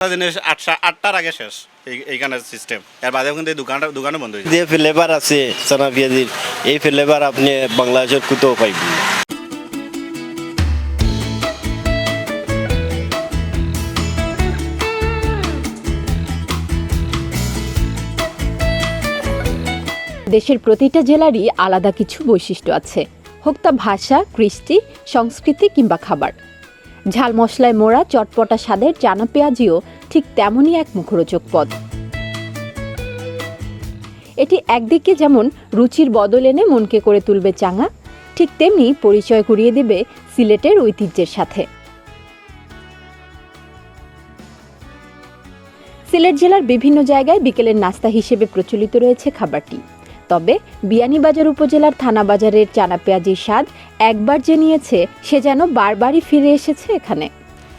জিনিস আটটা আটটার আগে শেষ এই- এইখানে সিস্টেম এর বাদে কিন্তু দোকানটা দোকানও বন্ধ হয়ে যে ফ্লেভার আছে চানা পেঁয়াজির এই ফ্লেভার আপনি বাংলাদেশের কোথাও পাইবেন দেশের প্রতিটা জেলারই আলাদা কিছু বৈশিষ্ট্য আছে। হোক তা ভাষা কৃষ্টি সংস্কৃতি কিংবা খাবার। ঝাল মশলায় মোড়া চটপটা স্বাদের চানা পেঁয়াজিও ঠিক তেমনই এক মুখরোচক পদ। এটি একদিকে যেমন রুচির বদল এনে মনকে করে তুলবে চাঙা, ঠিক তেমনি পরিচয় করিয়ে দেবে সিলেটের ঐতিহ্যের সাথে। সিলেট জেলার বিভিন্ন জায়গায় বিকেলের নাস্তা হিসেবে প্রচলিত রয়েছে খাবারটি। তবে বিয়ানীবাজার উপজেলার থানা বাজারের চানা পেঁয়াজির স্বাদ একবার যে নিয়েছে, সে যেন বারবারই ফিরে এসেছে এখানে।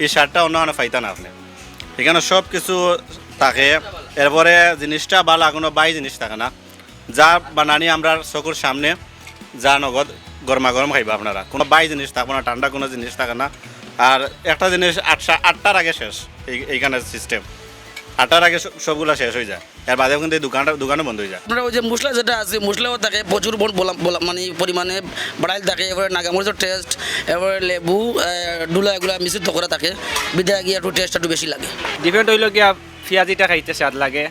এই স্বাদটা অন্য অন্য না আপনি এখানে সব কিছু থাকে। এরপরে জিনিসটা ভালো কোনো বাই জিনিস থাকে না। যা বানানি আমরা চকুর সামনে, যা নগদ গরমা গরম খাইবা আপনারা। কোনো বাই জিনিস থাকবে না, ঠান্ডা কোনো জিনিস থাকে না। আর একটা জিনিস আটটা, আটটার আগে শেষ এই এইখানে সিস্টেম আটটার আগে সব- সবগুলা শেষ হয়ে যায়। এর বাদে কিন্তু দোকানটা দোকানও বন্ধ হয়ে যায়। আপনার ওই যে মশলা যেটা আছে মশলাও থাকে প্রচুর বলা- বলা- মানে পরিমাণে বাড়াইল থাকে। এবারে নাগামরিচের টেস্ট এবারে লেবু ডুলা এগুলো মিশ্রিত করে থাকে। বিদায় গিয়ে একটু টেস্ট একটু বেশি লাগে। ডিফারেন্ট হইল গিয়া পেঁয়াজিটা খাইতে স্বাদ লাগে।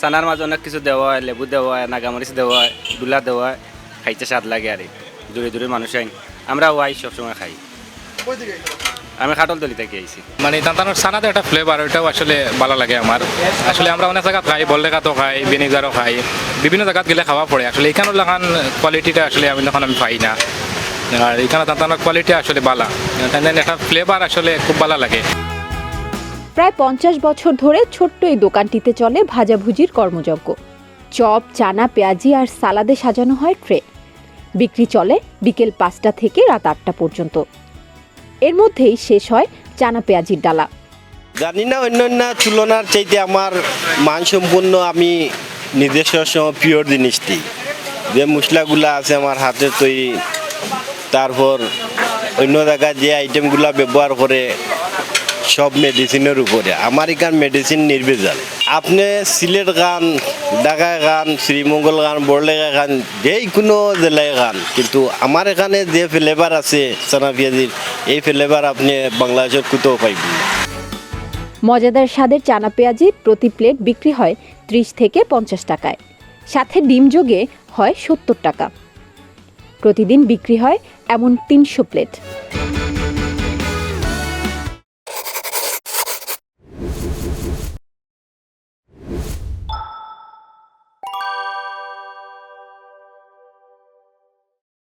চানার মাঝে অনেক কিছু দেওয়া হয় লেবু দেওয়া হয় নাগামরিচ দেওয়া হয় দুলা দেওয়া হয় খাইতে স্বাদ লাগে আর দূরে দূরে মানুষ আইন আমরা ওয়াই সবসময় খাই। আমি খাটল তলি থেকে আইছি। মানে তান্তানোর সানাতে একটা ফ্লেভার ওইটাও আসলে ভালো লাগে আমার। আসলে আমরা অনেক জায়গাত খাই বললেখাতো খাই ভিনেগারও খাই। বিভিন্ন জায়গাত গেলে খাওয়া পড়ে। আসলে এখানে লাগান কোয়ালিটিটা আসলে আমি তখন আমি পাই না। আর এখানে তান্তানোর কোয়ালিটি আসলে ভালো তাই একটা ফ্লেভার আসলে খুব ভালো লাগে। প্রায় পঞ্চাশ বছর ধরে ছোট্ট এই দোকানটিতে চলে ভাজাভুজির কর্মযজ্ঞ। চপ চানা পেঁয়াজি আর সালাদে সাজানো হয় ট্রে। বিক্রি চলে বিকেল পাঁচটা থেকে রাত আটটা পর্যন্ত। এর মধ্যেই শেষ হয় চানা পেঁয়াজির ডালা। জানি না, অন্যান্য তুলনার চাইতে আমার মান সম্পূর্ণ আমি নিজস্ব পিওর জিনিস দিই যে মশলাগুলো আছে আমার হাতে তৈরি, তারপর অন্য জায়গায় যে আইটেমগুলো ব্যবহার করে সব মেডিসিনের উপরে। আমার এখান মেডিসিন নির্ভেজাল। আপনি সিলেট গান ঢাকা গান শ্রীমঙ্গল গান বড়লেখা গান যেই কোনো জেলায় গান কিন্তু আমার এখানে যে ফ্লেভার আছে চানা পেঁয়াজির এই ফ্লেভার আপনি বাংলাদেশের কোথাও পাইবেন। মজাদার স্বাদের চানা পেঁয়াজি প্রতি প্লেট বিক্রি হয় ত্রিশ থেকে পঞ্চাশ টাকায়। সাথে ডিম যোগে হয় সত্তর টাকা। প্রতিদিন বিক্রি হয় এমন তিনশো প্লেট।